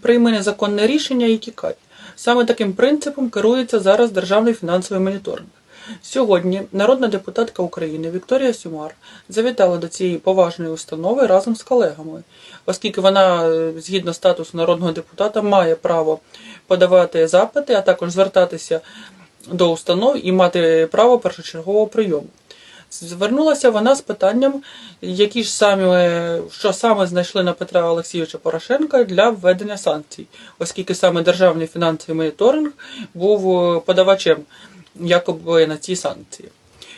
прийми незаконне рішення і тікай. Саме таким принципом керується зараз державний фінансовий моніторинг. Сьогодні народна депутатка України Вікторія Сюмар завітала до цієї поважної установи разом з колегами, оскільки вона, е, згідно статусу народного депутата, має право подавати запити, а також звертатися до установ і мати право першочергового прийому. Звернулася вона з питанням, які ж саме, що саме знайшли на Петра Олексійовича Порошенка для введення санкцій, оскільки саме державний фінансовий моніторинг був е, подавачем якоби на ці санкції.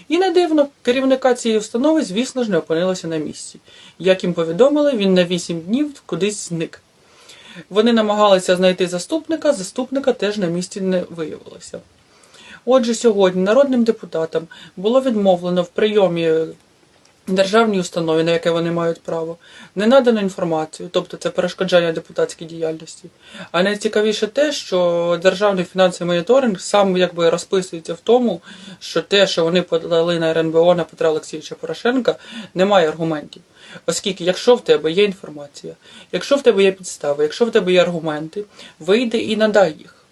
І не дивно, керівника цієї установи, звісно ж, не опинилося на місці. Як їм повідомили, він на 8 днів кудись зник. Вони намагалися знайти заступника, заступника теж на місці не виявилося. Отже, сьогодні народним депутатам було відмовлено в прийомі державній установі, на яке вони мають право, не надано інформацію, тобто це перешкоджання депутатській діяльності. А найцікавіше те, що державний фінансовий моніторинг сам якби розписується в тому, що те, що вони подали на РНБО на Петра Олексійовича Порошенка, немає аргументів. Оскільки, якщо в тебе є інформація, якщо в тебе є підстави, якщо в тебе є аргументи, вийди і надай їх.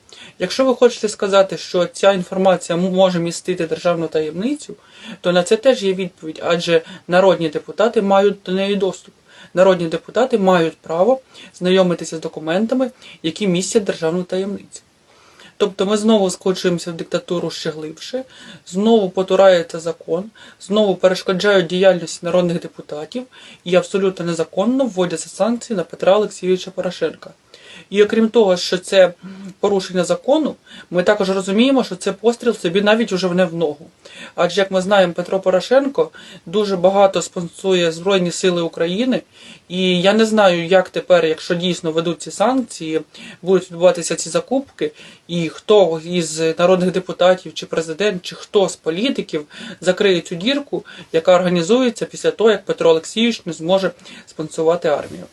Якщо ви хочете сказати, що ця інформація може містити державну таємницю, то на це теж є відповідь, адже народні депутати мають до неї доступ. Народні депутати мають право знайомитися з документами, які містять державну таємницю. Тобто ми знову скочуємося в диктатуру ще глибше, знову потурається закон, знову перешкоджають діяльності народних депутатів і абсолютно незаконно вводяться санкції на Петра Олексійовича Порошенка. І окрім того, що це порушення закону, ми також розуміємо, що це постріл собі навіть уже не в ногу. Адже, як ми знаємо, Петро Порошенко дуже багато спонсує Збройні Сили України, і я не знаю, як тепер, якщо дійсно ведуть ці санкції, будуть відбуватися ці закупки, і хто із народних депутатів, чи президент, чи хто з політиків закриє цю дірку, яка організується після того, як Петро Олексійович не зможе спонсувати армію.